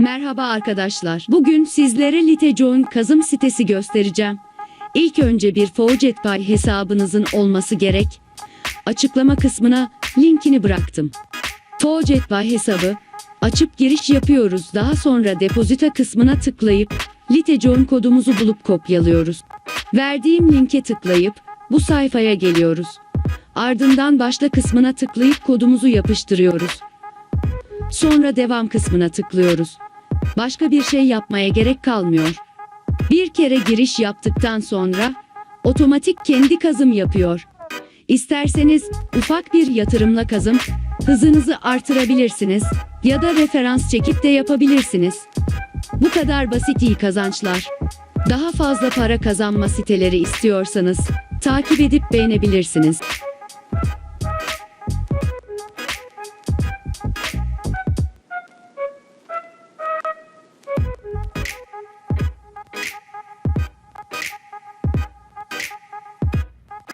Merhaba arkadaşlar. Bugün sizlere Litecoin kazım sitesi göstereceğim. İlk önce bir Faucetpay hesabınızın olması gerek. Açıklama kısmına linkini bıraktım. Faucetpay hesabı açıp giriş yapıyoruz. Daha sonra depozita kısmına tıklayıp Litecoin kodumuzu bulup kopyalıyoruz. Verdiğim linke tıklayıp bu sayfaya geliyoruz. Ardından başla kısmına tıklayıp kodumuzu yapıştırıyoruz. Sonra devam kısmına tıklıyoruz. Başka bir şey yapmaya gerek kalmıyor. Bir kere giriş yaptıktan sonra otomatik kendi kazım yapıyor. İsterseniz ufak bir yatırımla kazım hızınızı artırabilirsiniz ya da referans çekip de yapabilirsiniz. Bu kadar basit iyi kazançlar. Daha fazla para kazanma siteleri istiyorsanız takip edip beğenebilirsiniz.